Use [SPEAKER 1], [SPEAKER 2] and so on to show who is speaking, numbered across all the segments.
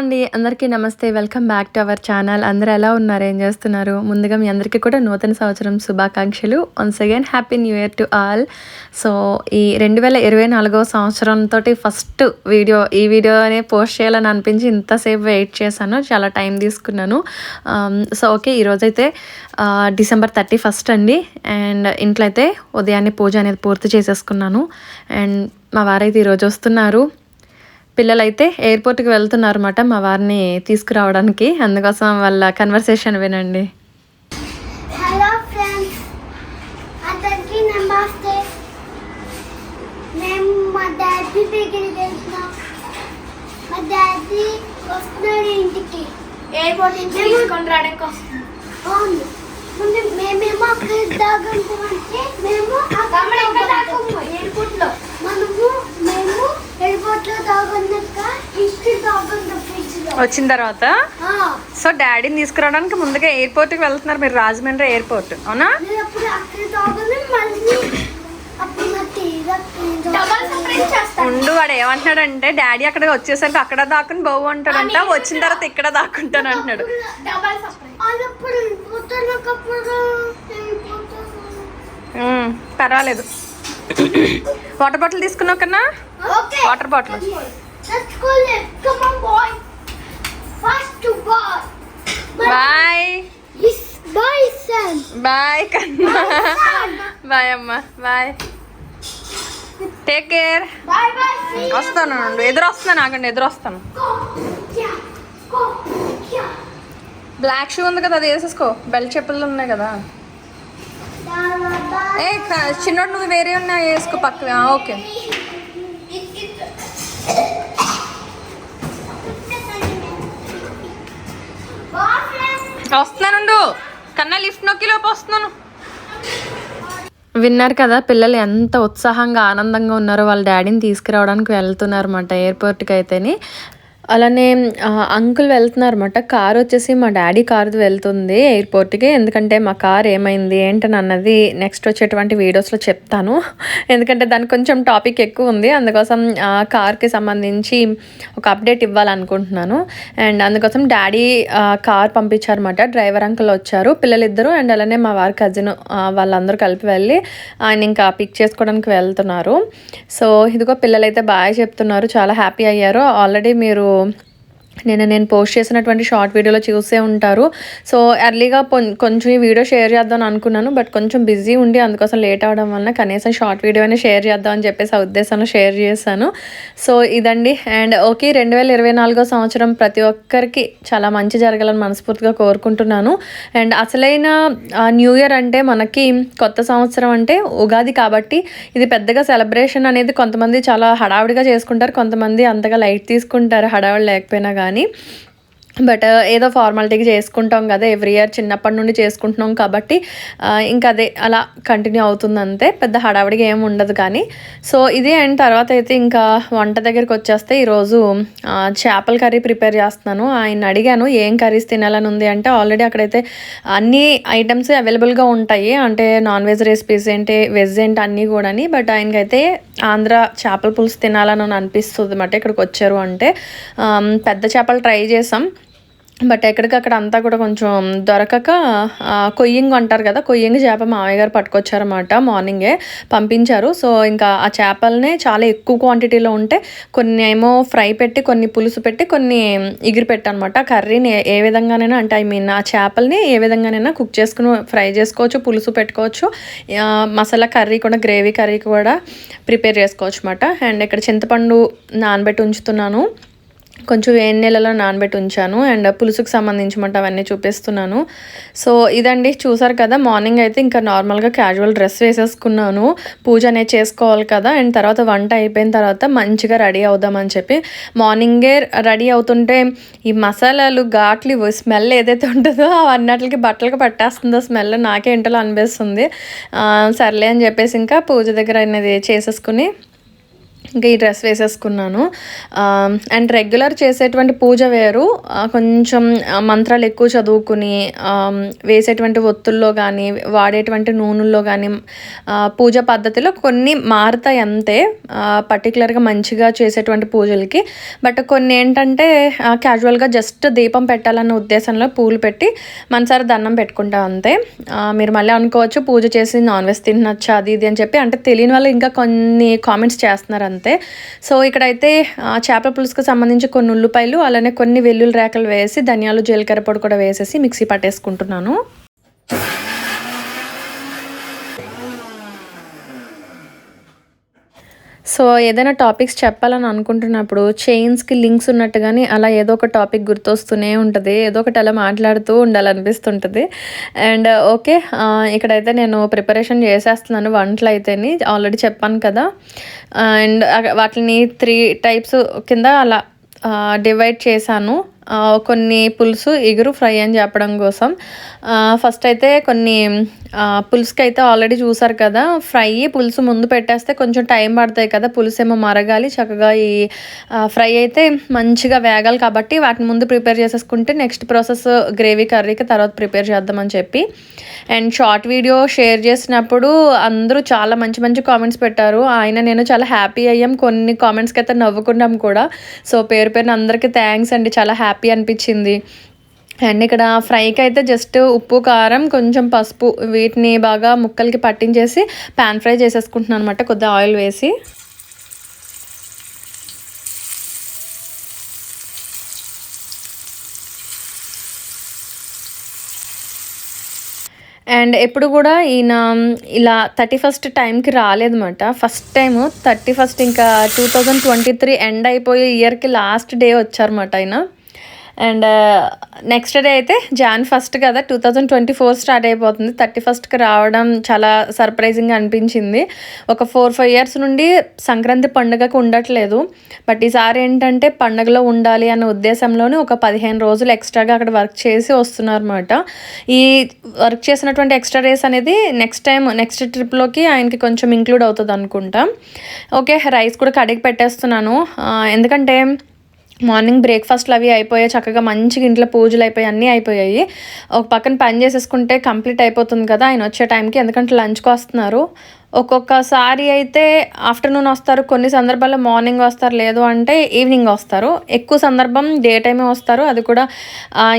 [SPEAKER 1] అండి. అందరికీ నమస్తే. Welcome back to our channel. అందరూ ఎలా ఉన్నారు? ఏం చేస్తున్నారు? ముందుగా మీ అందరికీ కూడా నూతన సంవత్సరం శుభాకాంక్షలు. Once again happy new year to all so ఈ రెండు వేల ఇరవై నాలుగో సంవత్సరంతో ఫస్ట్ వీడియో ఈ వీడియోనే పోస్ట్ చేయాలని అనిపించి ఇంతసేపు వెయిట్ చేశాను. చాలా టైం తీసుకున్నాను. సో ఓకే ఈరోజైతే డిసెంబర్ థర్టీ ఫస్ట్ అండి. అండ్ ఇంట్లో అయితే ఉదయాన్నే పూజ అనేది పూర్తి చేసేసుకున్నాను. అండ్ మా వారైతే ఈరోజు వస్తున్నారు. పిల్లలైతే ఎయిర్పోర్ట్కి వెళ్తున్నారు అనమాట మా వారిని తీసుకురావడానికి. అందుకోసం వాళ్ళ కన్వర్సేషన్ వినండి.
[SPEAKER 2] హలో ఫ్రెండ్స్ అందరికీ నమస్తే. మేము మా డాడీ దగ్గరికి వెళ్తున్నాం. మా డాడీ వస్తున్నాడు ఇంటికి.
[SPEAKER 3] ఎయిర్పోర్ట్ నుంచి తీసుకొని రావడానికి వస్తుంది
[SPEAKER 2] అవును. ముందు మేమేమో అక్కడ దాగుంటామంటే మేము అక్కడ
[SPEAKER 3] ఎయిర్పోర్ట్లో.
[SPEAKER 2] మనము మేము
[SPEAKER 1] వచ్చిన తర్వాత?
[SPEAKER 2] ఆ,
[SPEAKER 1] సో డాడీని తీసుకురావడానికి ముందుగా ఎయిర్పోర్ట్కి వెళ్తున్నారు. మీరు రాజమండ్రి ఎయిర్పోర్ట్ అవునా? ఉండు వాడు ఏమంటున్నాడంటే డాడీ అక్కడ వచ్చేసరికి అక్కడ దాక్కుని బావు అంటాడంట. వచ్చిన తర్వాత ఇక్కడ దాక్కుంటాను అంటున్నాడు. పర్వాలేదు. వాటర్ బాటిల్ తీసుకున్నావు కన్నా? Water bottle. బాయ్. బాయ్ కన్నా. బాయ్ అమ్మ. Bye take care. వస్తాను. ఎదురు వస్తాను ఆగండి ఎదురు వస్తాను. బ్లాక్ షూ ఉంది కదా అది వేసేసుకో. బెల్ట్ చెప్పులు ఉన్నాయి కదా. ఏ చిన్నోడు నువ్వు వేరే ఉన్నాయి వేసుకో పక్కన ఓకే. వస్తున్నానుండు కన్నా లిఫ్ట్ నొక్కి లోపు వస్తున్నాను. విన్నారు కదా పిల్లలు ఎంత ఉత్సాహంగా ఆనందంగా ఉన్నారో వాళ్ళ డాడీని తీసుకురావడానికి వెళ్తున్నారు అనమాట ఎయిర్పోర్ట్కి అయితేని. అలానే అంకుల్ వెళ్తున్నారు అనమాట కార్ వచ్చేసి మా డాడీ కార్ది వెళ్తుంది ఎయిర్పోర్ట్కి. ఎందుకంటే మా కార్ ఏమైంది ఏంటని అన్నది నెక్స్ట్ వచ్చేటువంటి వీడియోస్లో చెప్తాను. ఎందుకంటే దానికి కొంచెం టాపిక్ ఎక్కువ ఉంది. అందుకోసం కార్కి సంబంధించి ఒక అప్డేట్ ఇవ్వాలనుకుంటున్నాను. అండ్ అందుకోసం డాడీ కార్ పంపించారన్నమాట. డ్రైవర్ అంకుల్ వచ్చారు. పిల్లలిద్దరూ అండ్ అలానే మా వారి కజిన్ వాళ్ళందరూ కలిపి వెళ్ళి ఆయన ఇంకా పిక్ చేసుకోవడానికి వెళ్తున్నారు. సో ఇదిగో పిల్లలైతే బాగా చెప్తున్నారు. చాలా హ్యాపీ అయ్యారు. ఆల్రెడీ మీరు Senhor నేను నేను పోస్ట్ చేసినటువంటి షార్ట్ వీడియోలో చూసే ఉంటారు. సో ఎర్లీగా కొంచెం ఈ వీడియో షేర్ చేద్దాం అనుకున్నాను. బట్ కొంచెం బిజీ ఉండి అందుకోసం లేట్ అవడం వల్ల కనీసం షార్ట్ వీడియో అయినా షేర్ చేద్దాం అని చెప్పేసి ఆ ఉద్దేశంలో షేర్ చేశాను. సో ఇదండి. అండ్ ఓకే రెండు వేల ఇరవై నాలుగో సంవత్సరం ప్రతి ఒక్కరికి చాలా మంచి జరగాలని మనస్ఫూర్తిగా కోరుకుంటున్నాను. అండ్ అసలైన ఆ, న్యూ ఇయర్ అంటే మనకి కొత్త సంవత్సరం అంటే ఉగాది కాబట్టి ఇది పెద్దగా సెలబ్రేషన్ అనేది కొంతమంది చాలా హడావిడిగా చేసుకుంటారు. కొంతమంది అంతగా లైట్ తీసుకుంటారు. హడావిడి లేకపోయినా కానీ కానీ బట్ ఏదో ఫార్మాలిటీకి చేసుకుంటాం కదా ఎవ్రీ ఇయర్ చిన్నప్పటి నుండి చేసుకుంటున్నాం కాబట్టి ఇంకా అదే అలా కంటిన్యూ అవుతుంది అంతే పెద్ద హడావిడిగా ఏమి ఉండదు కానీ. సో ఇది అండ్ తర్వాత అయితే ఇంకా వంట దగ్గరికి వచ్చేస్తే ఈరోజు చేపల కర్రీ ప్రిపేర్ చేస్తున్నాను. ఆయన అడిగాను ఏం కర్రీస్ తినాలని ఉంది? అంటే ఆల్రెడీ అక్కడైతే అన్ని ఐటమ్స్ అవైలబుల్గా ఉంటాయి. అంటే నాన్ వెజ్ రెసిపీస్ ఏంటి వెజ్ ఏంటి అన్నీ కూడాని. బట్ ఆయనకైతే ఆంధ్ర చేపల పులుసు తినాలని అనిపిస్తుంది అన్నమాట ఇక్కడికి వచ్చారు అంటే. పెద్ద చేపలు ట్రై చేసాం. బట్ ఎక్కడికక్కడ అంతా కూడా కొంచెం దొరకక ఆ, కొయ్యింగ్ అంటారు కదా కొయ్యింగ్ చేప మామయ్య గారు పట్టుకొచ్చారన్నమాట మార్నింగే పంపించారు. సో ఇంకా ఆ చేపలనే చాలా ఎక్కువ క్వాంటిటీలో ఉంటే కొన్ని ఏమో ఫ్రై పెట్టి కొన్ని పులుసు పెట్టి కొన్ని ఎగిరి పెట్టనమాట కర్రీని ఏ- విధంగానైనా అంటే ఐ మీన్ ఆ చేపల్ని ఏ విధంగానైనా కుక్ చేసుకుని ఫ్రై చేసుకోవచ్చు పులుసు పెట్టుకోవచ్చు. మసాలా కర్రీ కూడా గ్రేవీ కర్రీ కూడా ప్రిపేర్ చేసుకోవచ్చు అనమాట అండ్ ఇక్కడ చింతపండు నానబెట్టి ఉంచుతున్నాను. కొంచెం వేడి నీళ్ళలో నానబెట్టి ఉంచాను అండ్ పులుసుకు సంబంధించమంట అవన్నీ చూపిస్తున్నాను. సో ఇదండి చూసారు కదా మార్నింగ్ అయితే ఇంకా నార్మల్గా క్యాజువల్ డ్రెస్ వేసేసుకున్నాను. పూజ అనేది చేసుకోవాలి కదా అండ్ తర్వాత వంట అయిపోయిన తర్వాత మంచిగా రెడీ అవుదామని చెప్పి మార్నింగే రెడీ అవుతుంటే ఈ మసాలాలు ఘాట్లు స్మెల్ ఏదైతే ఉంటుందో అవన్నిటికి బట్టలకు పట్టేస్తుందో స్మెల్ నాకే ఇంటలో అనిపిస్తుంది. సర్లే అని చెప్పేసి ఇంకా పూజ దగ్గర అనేది చేసేసుకుని ఇంకా ఈ డ్రెస్ వేసేసుకున్నాను. అండ్ రెగ్యులర్ చేసేటువంటి పూజ వేరు. కొంచెం మంత్రాలు ఎక్కువ చదువుకుని వేసేటువంటి ఒత్తుల్లో కానీ వాడేటువంటి నూనెల్లో కానీ పూజ పద్ధతిలో కొన్ని మారుతాయి అంతే. పర్టికులర్గా మంచిగా చేసేటువంటి పూజలకి. బట్ కొన్ని ఏంటంటే క్యాజువల్గా జస్ట్ దీపం పెట్టాలన్న ఉద్దేశంలో పూలు పెట్టి మనసారి దండం పెట్టుకుంటాం అంతే. మీరు మళ్ళీ అనుకోవచ్చు పూజ చేసి నాన్ వెజ్ తినచ్చా అది ఇది అని చెప్పి. అంటే తెలియని వాళ్ళు ఇంకా కొన్ని కామెంట్స్ చేస్తున్నారు అంతే. సో ఇక్కడైతే చేపల పులుసుకు సంబంధించి కొన్ని ఉల్లిపాయలు అలానే కొన్ని వెల్లుల్లి రేకలు వేసి ధనియాలు జీలకర్ర పొడి కూడా వేసేసి మిక్సీ పట్టేసుకుంటున్నాను. సో ఏదైనా టాపిక్స్ చెప్పాలని అనుకుంటున్నప్పుడు చైన్స్కి లింక్స్ ఉన్నట్టు కానీ అలా ఏదో ఒక టాపిక్ గుర్తొస్తూనే ఉంటుంది. ఏదో ఒకటి అలా మాట్లాడుతూ ఉండాలనిపిస్తుంటుంది. అండ్ ఓకే uh, uh, ఇక్కడైతే నేను ప్రిపరేషన్ చేసేస్తున్నాను వంటలు అయితేని ఆల్రెడీ చెప్పాను కదా. అండ్ uh, వాటిని త్రీ టైప్స్ కింద అలా డివైడ్ చేశాను. కొన్ని పులుసు ఎగురు ఫ్రై అని చెప్పడం కోసం. ఫస్ట్ అయితే కొన్ని పులుసుకి అయితే ఆల్రెడీ చూసారు కదా ఫ్రై పులుసు ముందు పెట్టేస్తే కొంచెం టైం పడతాయి కదా పులుసు ఏమో మరగాలి చక్కగా ఈ ఫ్రై అయితే మంచిగా వేగాలి కాబట్టి వాటిని ముందు ప్రిపేర్ చేసేసుకుంటే నెక్స్ట్ ప్రాసెస్ గ్రేవీ కర్రీకి తర్వాత ప్రిపేర్ చేద్దామని చెప్పి. అండ్ షార్ట్ వీడియో షేర్ చేసినప్పుడు అందరూ చాలా మంచి మంచి కామెంట్స్ పెట్టారు. ఆయన నేను చాలా హ్యాపీ అయ్యాం. కొన్ని కామెంట్స్కి అయితే నవ్వుకున్నాం కూడా. సో పేరు పేరున అందరికీ థ్యాంక్స్ అండి. చాలా హ్యాపీ హ్యాపీ అనిపించింది. అండ్ ఇక్కడ ఫ్రైకి అయితే జస్ట్ ఉప్పు కారం కొంచెం పసుపు వీటిని బాగా ముక్కలకి పట్టించేసి పాన్ ఫ్రై చేసేసుకుంటున్నాను అనమాట కొద్దిగా ఆయిల్ వేసి. అండ్ ఎప్పుడు కూడా ఈయన ఇలా థర్టీ ఫస్ట్ టైంకి రాలేదన్నమాట. ఫస్ట్ టైం థర్టీ ఫస్ట్ ఇంకా two thousand twenty three end అయిపోయే ఇయర్కి లాస్ట్ డే వచ్చారన్నమాట ఆయన. అండ్ uh, నెక్స్ట్ డే అయితే జాన్ ఫస్ట్ కదా two thousand twenty four start అయిపోతుంది. థర్టీ ఫస్ట్కి రావడం చాలా సర్ప్రైజింగ్ అనిపించింది. ఒక ఫోర్ ఫైవ్ ఇయర్స్ నుండి సంక్రాంతి పండుగకు ఉండట్లేదు. బట్ ఈసారి ఏంటంటే పండుగలో ఉండాలి అన్న ఉద్దేశంలోనే ఒక పదిహేను రోజులు ఎక్స్ట్రాగా అక్కడ వర్క్ చేసి వస్తున్నారు అనమాట ఈ వర్క్ చేసినటువంటి ఎక్స్ట్రా డేస్ అనేది నెక్స్ట్ టైం నెక్స్ట్ ట్రిప్లోకి ఆయనకి కొంచెం ఇంక్లూడ్ అవుతుంది అనుకుంటా. ఓకే రైస్ కూడా కడిగి పెట్టేస్తున్నాను. Uh, ఎందుకంటే మార్నింగ్ బ్రేక్ఫాస్ట్లు అవి అయిపోయాయి చక్కగా మంచిగా ఇంట్లో పూజలు అయిపోయాయి అన్నీ అయిపోయాయి. ఒక పక్కన పని చేసేసుకుంటే కంప్లీట్ అయిపోతుంది కదా ఆయన వచ్చే టైంకి ఎందుకంటే లంచ్కి వస్తున్నారు. ఒక్కొక్కసారి అయితే ఆఫ్టర్నూన్ వస్తారు కొన్ని సందర్భాల్లో మార్నింగ్ వస్తారు లేదు అంటే ఈవినింగ్ వస్తారు. ఎక్కువ సందర్భం డే టైమే వస్తారు అది కూడా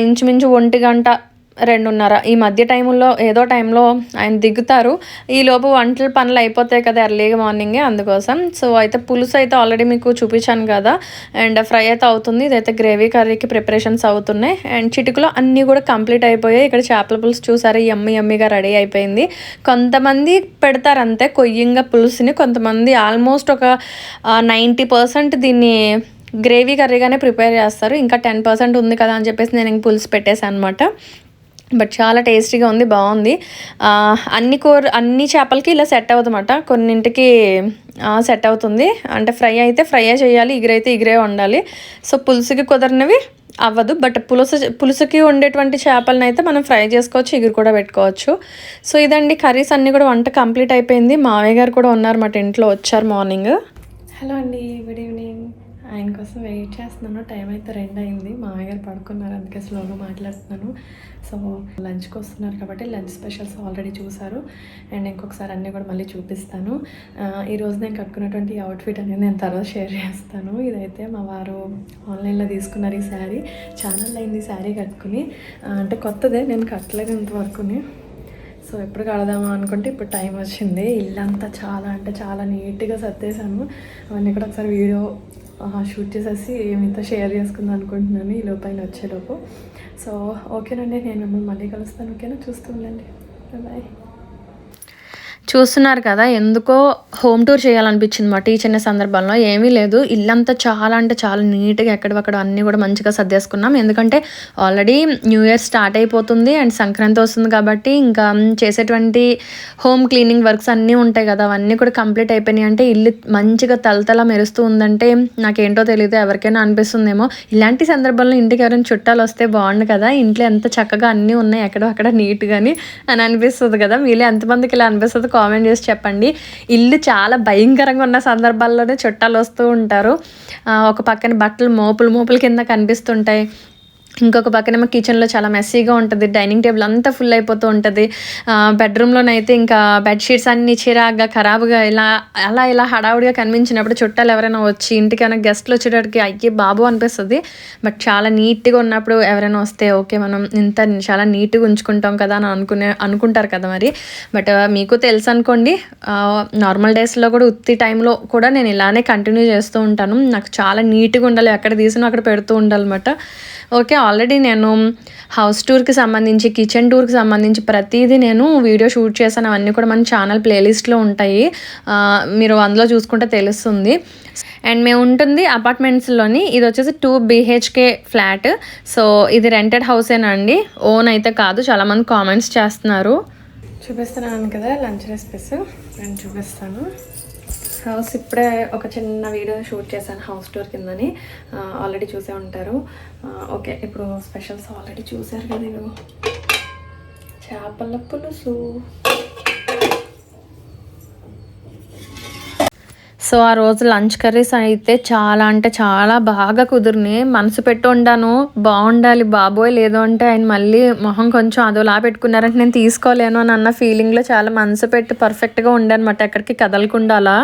[SPEAKER 1] ఇంచుమించు ఒంటి గంట రెండున్నర. ఈ మధ్య టైంలో ఏదో టైంలో ఆయన దిగుతారు. ఈలోపు వంటల పనులు అయిపోతాయి కదా ఎర్లీగా మార్నింగే అందుకోసం. సో అయితే పులుసు అయితే ఆల్రెడీ మీకు చూపించాను కదా. అండ్ ఫ్రై అయితే అవుతుంది. ఇదైతే గ్రేవీ కర్రీకి ప్రిపరేషన్స్ అవుతున్నాయి. అండ్ చిటికలో అన్నీ కూడా కంప్లీట్ అయిపోయాయి. ఇక్కడ చేపల పులుసు చూసారా? ఎమ్మి ఎమ్మిగా రెడీ అయిపోయింది. కొంతమంది పెడతారు అంతే కొయ్యంగా పులుసుని. కొంతమంది ఆల్మోస్ట్ ఒక నైంటీ పర్సెంట్ దీన్ని గ్రేవీ కర్రీగానే ప్రిపేర్ చేస్తారు. ఇంకా టెన్ పర్సెంట్ ఉంది కదా అని చెప్పేసి నేను ఇంక పులుసు పెట్టేశాను అనమాట బట్ చాలా టేస్టీగా ఉంది బాగుంది. అన్ని కూర అన్ని చేపలకి ఇలా సెట్ అవ్వదన్నమాట కొన్నింటికి సెట్ అవుతుంది. అంటే ఫ్రై అయితే ఫ్రై చేయాలి ఇగురైతే ఇగురే ఉండాలి సో పులుసుకి కుదరినవి అవ్వదు బట్ పులుసు పులుసుకి ఉండేటువంటి చేపలను అయితే మనం ఫ్రై చేసుకోవచ్చు ఎగురు కూడా పెట్టుకోవచ్చు. సో ఇదండి కర్రీస్ అన్నీ కూడా వంట కంప్లీట్ అయిపోయింది. మావయ్య గారు కూడా ఉన్నారన్నమాట ఇంట్లో వచ్చారు మార్నింగ్. హలో అండి గుడ్ ఈవినింగ్. ఆయన కోసం వెయిట్ చేస్తున్నాను. టైం అయితే రెండు అయింది. మామయ్య గారు పడుకున్నారు. అందుకే స్లోగా మాట్లాడుతున్నాను. సో లంచ్కి వస్తున్నారు కాబట్టి లంచ్ స్పెషల్స్ ఆల్రెడీ చూశారు. అండ్ ఇంకొకసారి అన్నీ కూడా మళ్ళీ చూపిస్తాను. ఈరోజు నేను కట్టుకున్నటువంటి అవుట్ఫిట్ అనేది నేను తర్వాత షేర్ చేస్తాను. ఇదైతే మా వారు ఆన్లైన్లో తీసుకున్నారు ఈ శారీ చాలా అయింది ఈ శారీ కట్టుకుని అంటే కొత్తదే. నేను కట్టలేదు ఇంతవరకుని. సో ఎప్పుడు కడదామా అనుకుంటే ఇప్పుడు టైం వచ్చింది. ఇల్లంతా చాలా అంటే చాలా నీట్గా సర్దేశాను. అవన్నీ కూడా ఒకసారి వీడియో షూట్ చేసేసి మీతో షేర్ చేసుకుందాం అనుకుంటున్నాను ఈ లోపైన వచ్చేలోపు సో ఓకేనండి నేను మిమ్మల్ని మళ్ళీ కలుస్తాను ఓకేనా? చూస్తూ ఉండండి. బాయ్ చూస్తున్నారు కదా ఎందుకో హోమ్ టూర్ చేయాలనిపించింది మా టీచర్ సందర్భంలో. ఏమీ లేదు. ఇల్లంతా చాలా అంటే చాలా నీట్గా ఎక్కడవక్కడ అన్నీ కూడా మంచిగా సర్దేసుకున్నాం. ఎందుకంటే ఆల్రెడీ న్యూ ఇయర్ స్టార్ట్ అయిపోతుంది అండ్ సంక్రాంతి వస్తుంది కాబట్టి ఇంకా చేసేటువంటి హోమ్ క్లీనింగ్ వర్క్స్ అన్నీ ఉంటాయి కదా అవన్నీ కూడా కంప్లీట్ అయిపోయినాయి. అంటే ఇల్లు మంచిగా తలతల మెరుస్తూ ఉందంటే నాకేంటో తెలియదు ఎవరికైనా అనిపిస్తుందేమో. ఇలాంటి సందర్భంలో ఇంటికి ఎవరైనా చుట్టాలు వస్తే బాగుండు కదా ఇంట్లో ఎంత చక్కగా అన్నీ ఉన్నాయి ఎక్కడో అక్కడ నీట్గాని అని అనిపిస్తుంది కదా. మీలో ఎంతమందికి ఇలా అనిపిస్తుంది? కామెంట్ చేసి చెప్పండి. ఇల్లు చాలా భయంకరంగా ఉన్న సందర్భాల్లోనే చుట్టాలు వస్తూ ఉంటారు. ఒక పక్కన బట్టలు మోపులు మోపుల కింద కనిపిస్తుంటాయి. ఇంకొక పక్కనేమో కిచెన్లో చాలా మెస్సీగా ఉంటుంది డైనింగ్ టేబుల్ అంతా ఫుల్ అయిపోతూ ఉంటుంది. బెడ్రూమ్లోనైతే ఇంకా బెడ్షీట్స్ అన్ని చిరాగ్గా ఖరాబ్గా ఇలా అలా ఇలా హడావుడిగా కనిపించినప్పుడు చుట్టాలు ఎవరైనా వచ్చి ఇంటికైనా గెస్ట్లు వచ్చేటప్పటికి అయ్యే బాబు అనిపిస్తుంది. బట్ చాలా నీట్గా ఉన్నప్పుడు ఎవరైనా వస్తే ఓకే మనం ఇంత చాలా నీట్గా ఉంచుకుంటాం కదా అని అనుకునే అనుకుంటారు కదా మరి. బట్ మీకు తెలుసు అనుకోండి నార్మల్ డేస్లో కూడా ఉత్తి టైంలో కూడా నేను ఇలానే కంటిన్యూ చేస్తూ ఉంటాను. నాకు చాలా నీట్గా ఉండాలి ఎక్కడ తీసినా అక్కడ పెడుతూ ఉండాలన్నమాట ఓకే ఆల్రెడీ నేను హౌస్ టూర్కి సంబంధించి కిచెన్ టూర్కి సంబంధించి ప్రతిదీ నేను వీడియో షూట్ చేశాను. అవన్నీ కూడా మన ఛానల్ ప్లేలిస్ట్లో ఉంటాయి. మీరు అందులో చూసుకుంటే తెలుస్తుంది. అండ్ మేము ఉంటుంది అపార్ట్మెంట్స్లోని ఇది వచ్చేసి టూ బీహెచ్కే ఫ్లాట్. సో ఇది రెంటెడ్ హౌసేనా అండి? ఓన్ అయితే కాదు చాలామంది కామెంట్స్ చేస్తున్నారు. చూపిస్తున్నాను కదా లంచ్ రెసిపీస్. నేను చూపిస్తాను. హౌస్ ఇప్పుడే ఒక చిన్న వీడియో షూట్ చేశాను హౌస్ టూర్ కిందని. ఆల్రెడీ చూసే ఉంటారు. ఓకే ఇప్పుడు స్పెషల్స్ ఆల్రెడీ చూసారు కదా చేపల పులుసు. సో ఆ రోజు లంచ్ కర్రీస్ అయితే చాలా అంటే చాలా బాగా కుదిరినాయి. మనసు పెట్టి ఉండాను. బాగుండాలి బాబోయ్ లేదో అంటే ఆయన మళ్ళీ మొహం కొంచెం అదోలా పెట్టుకున్నారంటే నేను తీసుకోలేను అని అన్న ఫీలింగ్లో చాలా మనసు పెట్టి పర్ఫెక్ట్గా ఉండనమాట ఎక్కడికి కదలకుండా అలా.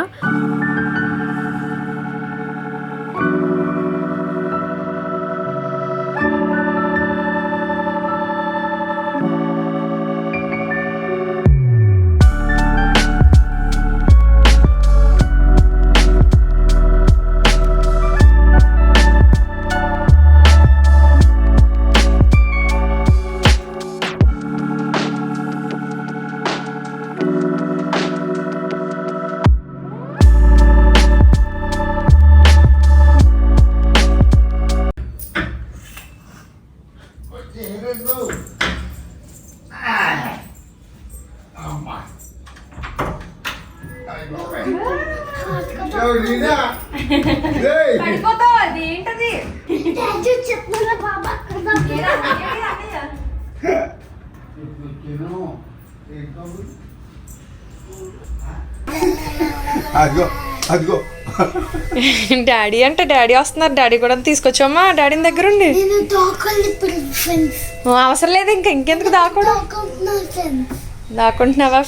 [SPEAKER 2] డాడీ
[SPEAKER 1] అంటే డాడీ వస్తున్నారు. డాడీ కూడా తీసుకొచ్చామా డాడీని
[SPEAKER 2] ఫ్రెండ్స్
[SPEAKER 1] ఓ, అవసరం లేదు ఇంకా. ఇంకెందుకు దాకోవడం
[SPEAKER 2] దాకుంటున్నా ఫ్రెండ్స్
[SPEAKER 1] దాక్కుంటున్నావా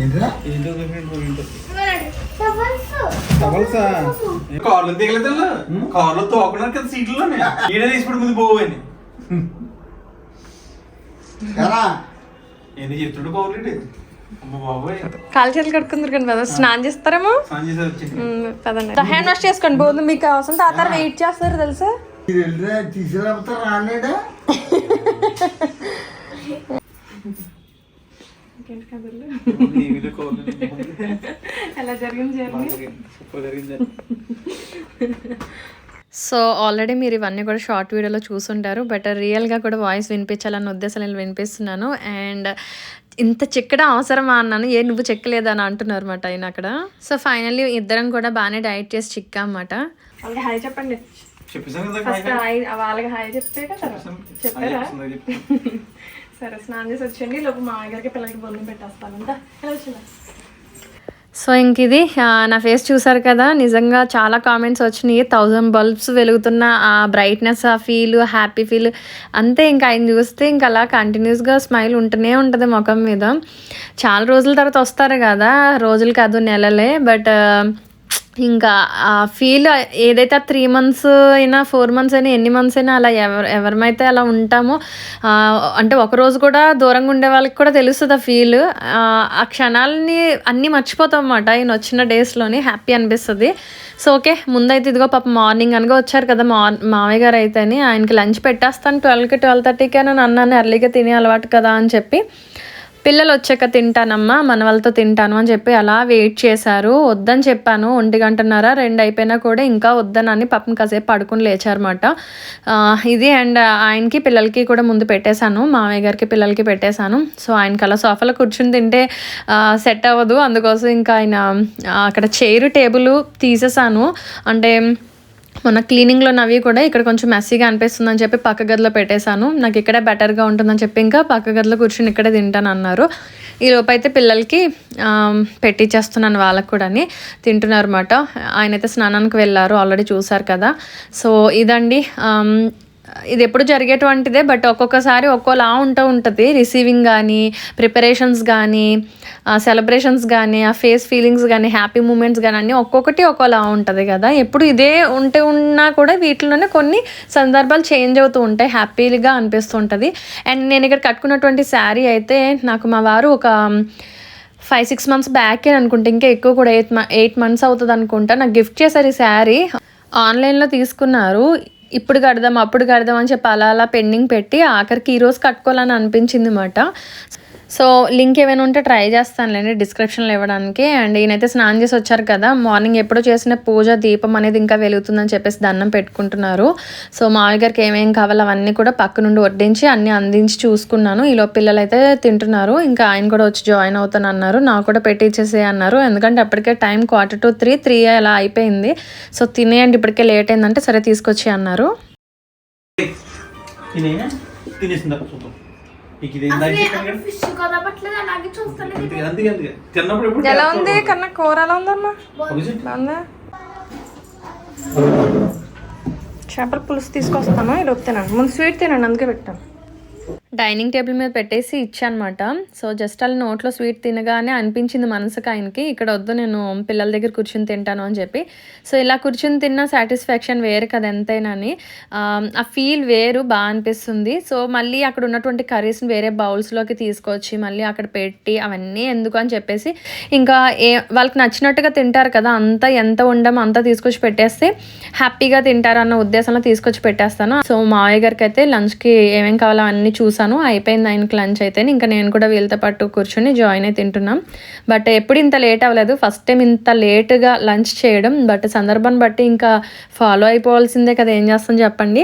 [SPEAKER 4] ఏంటిరా?
[SPEAKER 5] ఏంటో ఏంటో
[SPEAKER 2] టవల్స్.
[SPEAKER 5] డబల్సా కార్లో దిగలేదు కార్లో తోకున్నారు కదా సీట్లోనే. ఈడే తీసుకుంటే ముందు పోవని ఏంది చెప్తుండే కోవలేడు
[SPEAKER 1] కాలు చేతులు కడుకుందరు కానీ కదా స్నానం చేస్తారేమో? పదండి. హ్యాండ్ వాష్ చేసుకోండి. పోదు మీకు అవసరం తాతారు వెయిట్ చేస్తారు తెలుసా? ఎలా జరిగింది సో ఆల్రెడీ మీరు ఇవన్నీ కూడా షార్ట్ వీడియోలో చూసుంటారు. బట్ రియల్గా కూడా వాయిస్ వినిపించాలన్న ఉద్దేశం నేను వినిపిస్తున్నాను. అండ్ ఇంత చెక్కడం అవసరమా అన్నాను. ఏ నువ్వు చెక్కలేదా అని అంటున్నారు అనమాట ఆయన అక్కడ. సో ఫైనల్లీ ఇద్దరం కూడా బాగానే డైట్ చేసి చిక్కా అన్నమాట వాళ్ళకి హాయ్ చెప్పండి.
[SPEAKER 5] చెప్పేసాను కదా
[SPEAKER 1] ఫస్ట్ హాయ్ వాళ్ళకి హాయ్ చెప్తే కదా? చెప్పారా?
[SPEAKER 5] చెప్పింది, చెప్పింది.
[SPEAKER 1] సరే స్నానం చేసి వచ్చండి లోపు మా దగ్గరికి పిల్లలకి బొందు పెట్టేస్తాను. అంతా ఎలా వచ్చిందా? సో ఇంక ఇది నా ఫేస్ చూసారు కదా నిజంగా చాలా కామెంట్స్ వచ్చినాయి. థౌజండ్ బల్బ్స్ వెలుగుతున్న ఆ బ్రైట్నెస్ ఆ ఫీల్ హ్యాపీ ఫీల్. అంతే ఇంకా ఆయన చూస్తే ఇంకా అలా కంటిన్యూస్గా స్మైల్ ఉంటూనే ఉంటుంది ముఖం మీద. చాలా రోజుల తర్వాత వస్తారు కదా రోజులు కాదు నెలలే. బట్ ఇంకా ఆ ఫీల్ ఏదైతే ఆ త్రీ మంత్స్ అయినా ఫోర్ మంత్స్ అయినా ఎన్ని మంత్స్ అయినా అలా ఎవరు ఎవరమైతే అలా ఉంటామో అంటే ఒకరోజు కూడా దూరంగా ఉండే వాళ్ళకి కూడా తెలుస్తుంది ఆ ఫీల్ ఆ క్షణాలని అన్నీ మర్చిపోతాం అన్నమాట ఈయన వచ్చిన డేస్లోని హ్యాపీ అనిపిస్తుంది. సో ఓకే ముందైతే ఇదిగో పాప మార్నింగ్ అనగా వచ్చారు కదా మా మామయ్య గారు అయితేని ఆయనకి లంచ్ పెట్టేస్తాను ట్వెల్వ్కి ట్వెల్వ్ థర్టీకి అని అన్నాను ఎర్లీగా తినే అలవాటు కదా అని చెప్పి పిల్లలు వచ్చాక తింటానమ్మా మన వాళ్ళతో తింటాను అని చెప్పి అలా వెయిట్ చేశారు. వద్దని చెప్పాను. ఒంటి గంటన్నర రెండు అయిపోయినా కూడా ఇంకా వద్దనని పాపం కాసేపు పడుకుని లేచారన్నమాట. ఇది అండ్ ఆయనకి పిల్లలకి కూడా ముందు పెట్టేశాను. మామయ్య గారికి పిల్లలకి పెట్టేశాను. సో ఆయనకి అలా సోఫాలో కూర్చుని తింటే సెట్ అవ్వదు. అందుకోసం ఇంకా ఆయన అక్కడ చైర్ టేబుల్ తీసేసాను అంటే మొన్న క్లీనింగ్లో నవి కూడా ఇక్కడ కొంచెం మెస్సీగా అనిపిస్తుంది అని చెప్పి పక్క గదిలో పెట్టేశాను. నాకు ఇక్కడే బెటర్గా ఉంటుందని చెప్పి ఇంకా పక్క గదిలో కూర్చొని ఇక్కడే తింటాను అన్నారు. ఈ లోపైతే అయితే పిల్లలకి పెట్టించేస్తున్నాను వాళ్ళకు కూడా తింటున్నారు అనమాట ఆయన అయితే స్నానానికి వెళ్ళారు ఆల్రెడీ చూశారు కదా. సో ఇదండి ఇది ఎప్పుడు జరిగేటువంటిదే బట్ ఒక్కొక్కసారి ఒక్కోలా ఉంటూ ఉంటుంది. రిసీవింగ్ కానీ ప్రిపరేషన్స్ కానీ సెలబ్రేషన్స్ కానీ ఆ ఫేస్ ఫీలింగ్స్ కానీ హ్యాపీ మూమెంట్స్ కానీ అన్నీ ఒక్కొక్కటి ఒక్కోలా ఉంటుంది కదా. ఎప్పుడు ఇదే ఉంటే ఉన్నా కూడా వీటిలోనే కొన్ని సందర్భాలు చేంజ్ అవుతూ ఉంటాయి హ్యాపీగా అనిపిస్తుంటుంది అండ్ నేను ఇక్కడ కట్టుకున్నటువంటి శారీ అయితే నాకు మా వారు ఒక ఫైవ్ సిక్స్ మంత్స్ బ్యాకే అనుకుంటా ఇంకా ఎక్కువ కూడా ఎయిట్ ఎయిట్ మంత్స్ అవుతుంది అనుకుంటా నాకు గిఫ్ట్ చేశారు ఈ శారీ. ఆన్లైన్లో తీసుకున్నారు. ఇప్పుడు కడదాం అప్పుడు కడదాం అని చెప్పి అలా అలా పెండింగ్ పెట్టి ఆఖరికి ఈరోజు కట్టుకోవాలని అనిపించింది అనమాట సో లింక్ ఏమైనా ఉంటే ట్రై చేస్తానులేండి డిస్క్రిప్షన్లో ఇవ్వడానికి. అండ్ ఈయనైతే స్నానం చేసి వచ్చారు కదా మార్నింగ్ ఎప్పుడో చేసిన పూజ దీపం అనేది ఇంకా వెలుగుతుందని చెప్పేసి దండం పెట్టుకుంటున్నారు. సో మామయ్య గారికి ఏమేమి కావాలో అవన్నీ కూడా పక్క నుండి వడ్డించి అన్నీ అందించి చూసుకున్నాను. ఈలో పిల్లలు అయితే తింటున్నారు ఇంకా ఆయన కూడా వచ్చి జాయిన్ అవుతాను అన్నారు. నాకు కూడా పెట్టి అన్నారు. ఎందుకంటే అప్పటికే time quarter to three three అలా అయిపోయింది. సో తినేయండి ఇప్పటికే లేట్ అయిందంటే సరే తీసుకొచ్చి అన్నారు.
[SPEAKER 5] తినేసిందా చూద్దాం. నీకు ఇది ఇందాక చెప్పాను కదా.
[SPEAKER 3] ఫిష్ కదపట్లేదు అలాగే చూస్తాను
[SPEAKER 5] అందుకే అందుకే అందుకే. తిన్నప్పుడు ఎప్పుడు
[SPEAKER 1] ఎలా ఉంది? కన్నా కూర ఎలా ఉందమ్మా. బాగుందా. చేపల పులుసు తీసుకొస్తాను ఇలా తినండి. ముందు స్వీట్ తినండి అందుకే పెట్టాను. డైనింగ్ టేబుల్ మీద పెట్టేసి ఇచ్చానమాట. సో జస్ట్ అలా నోట్లో స్వీట్ తినగానే అనిపించింది మనసుకు ఆయనకి ఇక్కడ వద్దు నేను పిల్లల దగ్గర కూర్చుని తింటాను అని చెప్పి. సో ఇలా కూర్చుని తిన్న సాటిస్ఫాక్షన్ వేరు కదా ఎంతైనా అని. ఆ, ఫీల్ వేరు బాగా అనిపిస్తుంది. సో మళ్ళీ అక్కడ ఉన్నటువంటి కర్రీస్ని వేరే బౌల్స్లోకి తీసుకొచ్చి మళ్ళీ అక్కడ పెట్టి అవన్నీ ఎందుకు అని చెప్పేసి ఇంకా ఏ వాళ్ళకి నచ్చినట్టుగా తింటారు కదా అంతా ఎంత ఉండమో అంతా తీసుకొచ్చి పెట్టేస్తే హ్యాపీగా తింటారు అన్న ఉద్దేశంలో తీసుకొచ్చి పెట్టేస్తాను. సో మావయ్య గారికి అయితే లంచ్కి ఏమేమి కావాలో అన్నీ చూసాను అయిపోయింది ఆయనకి లంచ్ అయితే ఇంకా నేను కూడా వీళ్ళతో పాటు కూర్చొని జాయిన్ అయి తింటున్నాం. బట్ ఎప్పుడు ఇంత లేట్ అవ్వలేదు. ఫస్ట్ టైం ఇంత లేట్గా లంచ్ చేయడం. బట్ సందర్భాన్ని బట్టి ఇంకా ఫాలో అయిపోవాల్సిందే కదా. ఏం చేస్తాం చెప్పండి.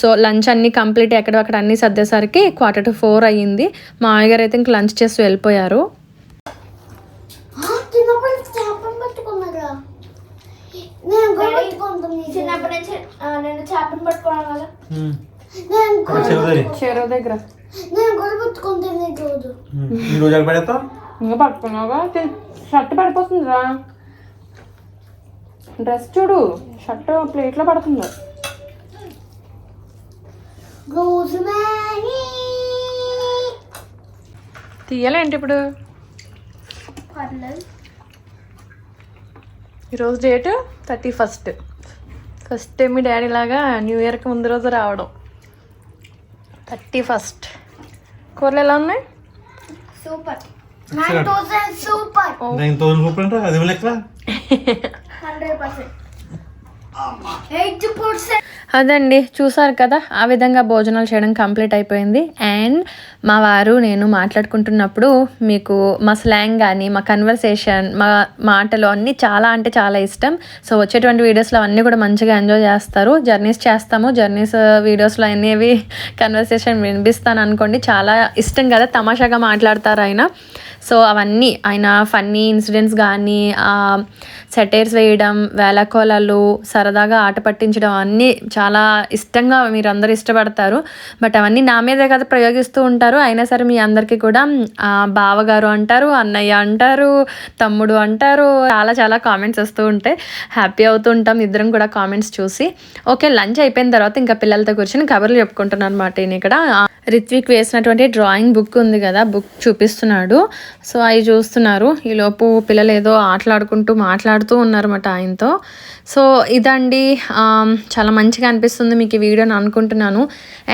[SPEAKER 1] సో లంచ్ అన్నీ కంప్లీట్ ఎక్కడక్కడ అన్నీ సర్దేసరికి క్వార్టర్ టు ఫోర్ అయ్యింది. మామయ్య గారు అయితే ఇంక లంచ్ చేసి వెళ్ళిపోయారు.
[SPEAKER 2] నేను
[SPEAKER 3] చిన్నప్పటి నుంచి నేను చేపను కదా
[SPEAKER 1] చెరువు దగ్గర.
[SPEAKER 2] నేను ఈ రోజు
[SPEAKER 5] ఎక్కడ
[SPEAKER 1] ఇంకా పట్టుకున్నావుగా? షర్ట్ పడిపోతుందిరా. డ్రెస్ చూడు షర్ట్ ప్లేట్లో పడుతుంది. తీయాలేంటి ఇప్పుడు? ఈరోజు date thirty first. First time మీ డాడీ లాగా న్యూ ఇయర్కి ముందు రోజు రావడం. Thirty first. కూరలు ఎలా ఉన్నాయి?
[SPEAKER 3] Super.
[SPEAKER 2] Nine thousand super.
[SPEAKER 5] Nine thousand రూపాయలు అంటే అది లెక్క
[SPEAKER 3] హండ్రెడ్ పర్సెంట్.
[SPEAKER 1] అదండి చూసారు కదా? ఆ విధంగా భోజనాలు చేయడం కంప్లీట్ అయిపోయింది. అండ్ మా వారు నేను మాట్లాడుకుంటున్నప్పుడు మీకు మా స్లాంగ్ కానీ మా కన్వర్సేషన్ మా మాటలు అన్నీ చాలా అంటే చాలా ఇష్టం. సో వచ్చేటువంటి వీడియోస్లో అన్నీ కూడా మంచిగా ఎంజాయ్ చేస్తారు. జర్నీస్ చేస్తాము. జర్నీస్ వీడియోస్లో అనేవి కన్వర్సేషన్ వినిపిస్తాను అనుకోండి చాలా ఇష్టం కదా? తమాషాగా మాట్లాడతారు ఆయన. సో అవన్నీ ఆయన ఫన్నీ ఇన్సిడెంట్స్ కానీ సెటైర్స్ వేయడం వేలకోలలు సరదాగా ఆట పట్టించడం అన్నీ చాలా ఇష్టంగా మీరు అందరూ ఇష్టపడతారు. బట్ అవన్నీ నా మీదే కదా ప్రయోగిస్తూ ఉంటారు. అయినా సరే మీ అందరికీ కూడా బావగారు అంటారు అన్నయ్య అంటారు తమ్ముడు అంటారు చాలా చాలా కామెంట్స్ వస్తూ ఉంటాయి హ్యాపీ అవుతూ ఉంటాం. ఇద్దరం కూడా కామెంట్స్ చూసి. ఓకే లంచ్ అయిపోయిన తర్వాత ఇంకా పిల్లలతో కూర్చొని కబుర్లు చెప్పుకుంటున్నాను అనమాట నేను ఇక్కడ. రిత్విక్ వేసినటువంటి డ్రాయింగ్ బుక్ ఉంది కదా బుక్ చూపిస్తున్నాడు. సో అవి చూస్తున్నారు. ఈలోపు పిల్లలు ఏదో ఆటలాడుకుంటూ మాట్లాడుతూ ఉన్నారన్నమాట ఆయనతో. సో ఇదండి చాలా మంచిగా అనిపిస్తుంది మీకు ఈ వీడియోని అనుకుంటున్నాను.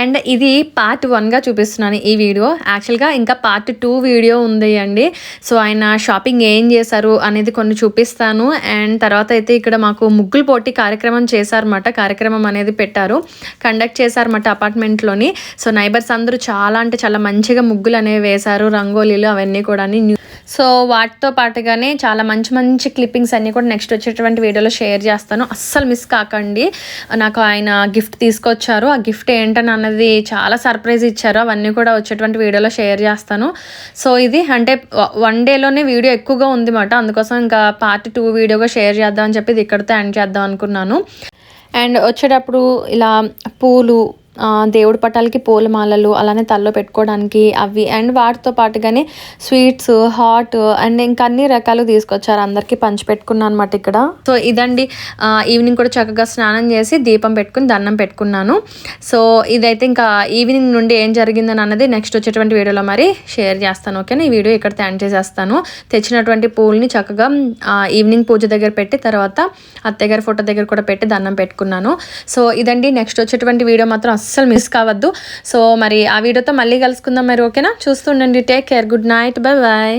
[SPEAKER 1] అండ్ ఇది పార్ట్ వన్గా చూపిస్తున్నాను ఈ వీడియో. యాక్చువల్గా ఇంకా పార్ట్ టూ వీడియో ఉంది అండి. సో ఆయన షాపింగ్ ఏం చేశారు అనేది కొన్ని చూపిస్తాను. అండ్ తర్వాత అయితే ఇక్కడ మాకు ముగ్గులు పోటీ కార్యక్రమం చేశారన్నమాట. కార్యక్రమం అనేది పెట్టారు. కండక్ట్ చేశారన్నమాట అపార్ట్మెంట్లోని సో నైబర్స్ అందరూ చాలా అంటే చాలా మంచిగా ముగ్గులు అనేవి వేశారు. రంగోలీలు అవన్నీ కూడా సో వాటితో పాటుగానే చాలా మంచి మంచి క్లిప్పింగ్స్ అన్నీ కూడా నెక్స్ట్ వచ్చేటువంటి వీడియోలో షేర్ చేస్తాను. అస్సలు మిస్ కాకండి. నాకు ఆయన గిఫ్ట్ తీసుకొచ్చారు. ఆ గిఫ్ట్ ఏంటని అన్నది చాలా సర్ప్రైజ్ ఇచ్చారు. అవన్నీ కూడా వచ్చేటువంటి వీడియోలో షేర్ చేస్తాను. సో ఇది అంటే వన్ డేలోనే వీడియో ఎక్కువగా ఉంది మాట అందుకోసం ఇంకా పార్ట్ టూ వీడియోగా షేర్ చేద్దాం అని చెప్పి ఇది ఇక్కడితో ఎండ్ చేద్దాం అనుకున్నాను. అండ్ వచ్చేటప్పుడు ఇలా పూలు దేవుడి పటాలకి పూలమాలలు అలానే తల్లో పెట్టుకోవడానికి అవి. అండ్ వాటితో పాటుగానే స్వీట్స్ హాట్ అండ్ ఇంకా అన్ని రకాలు తీసుకొచ్చారు. అందరికీ పంచి పెట్టుకున్నాను అనమాట ఇక్కడ. సో ఇదండి. ఈవినింగ్ కూడా చక్కగా స్నానం చేసి దీపం పెట్టుకుని దండం పెట్టుకున్నాను. సో ఇదైతే ఇంకా ఈవినింగ్ నుండి ఏం జరిగిందని అన్నది నెక్స్ట్ వచ్చేటువంటి వీడియోలో మరి షేర్ చేస్తాను. ఓకేనా? ఈ వీడియో ఇక్కడ ఎండ్ చేసేస్తాను. తెచ్చినటువంటి పూలని చక్కగా ఈవినింగ్ పూజ దగ్గర పెట్టి తర్వాత అత్తయ్య గారి ఫోటో దగ్గర కూడా పెట్టి దండం పెట్టుకున్నాను. సో ఇదండి. నెక్స్ట్ వచ్చేటువంటి వీడియో మాత్రం అస్సలు మిస్ కావద్దు. సో మరి ఆ వీడియోతో మళ్ళీ కలుసుకుందాం మరి ఓకేనా? చూస్తుండండి take care good night bye bye